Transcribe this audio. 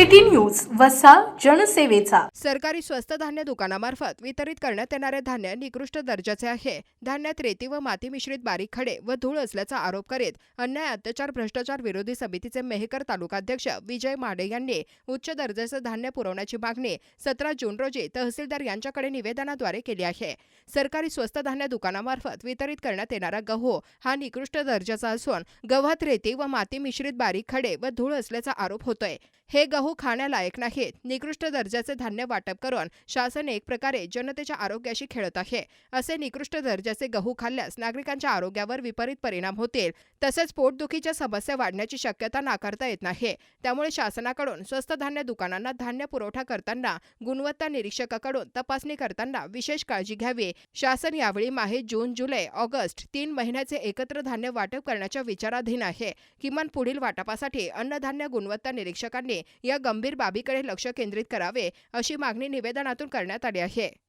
City news वसा जनसेवेचा. सरकारी स्वस्त धान्य दुकानामार्फत वितरित करण्यात येणारे धान्य निकृष्ट दर्जाचे आहे. धान्यात रेती व माती मिश्रित बारीक खडे व धूळ असल्याचा आरोप करीत अन्याय अत्याचार भ्रष्टाचार विरोधी समितीचे मेहकर तालुकाध्यक्ष विजय माडे यांनी उच्च दर्जाचं धान्य पुरवण्याची मागणी सतरा जून रोजी तहसीलदार यांच्याकडे निवेदनाद्वारे केली आहे. सरकारी स्वस्त धान्य दुकानामार्फत वितरित करण्यात येणारा गहू हा निकृष्ट दर्जाचा असून गव्हात रेती व माती मिश्रित बारीक खडे व धूळ असल्याचा आरोप होतोय. हे गहू गहू खाण्यालायक नाहीत. निकृष्ट दर्जाचे धान्य वाटप करून शासन एक प्रकारे जनतेच्या आरोग्याशी खेळत आहे. असे निकृष्ट दर्जाचे गहू खाल्ल्यास नागरिकांच्या आरोग्यावर विपरीत परिणाम होतील. तसेच पोटदुखीच्या समस्या वाढण्याची शक्यता नाकारता येत नाही. त्यामुळे शासनाकडून स्वस्त धान्य दुकानांना धान्य पुरवठा करताना गुणवत्ता निरीक्षकाकडून तपासणी करताना विशेष काळजी घ्यावी. शासन यावेळी माहे जून जुलै ऑगस्ट तीन महिन्याचे एकत्र धान्य वाटप करण्याच्या विचाराधीन आहे. किमान पुढील वाटपासाठी अन्नधान्य गुणवत्ता निरीक्षकांनी या गंभीर बाबीकडे लक्ष केंद्रित करावे अशी मागणी निवेदनातून करण्यात आली आहे.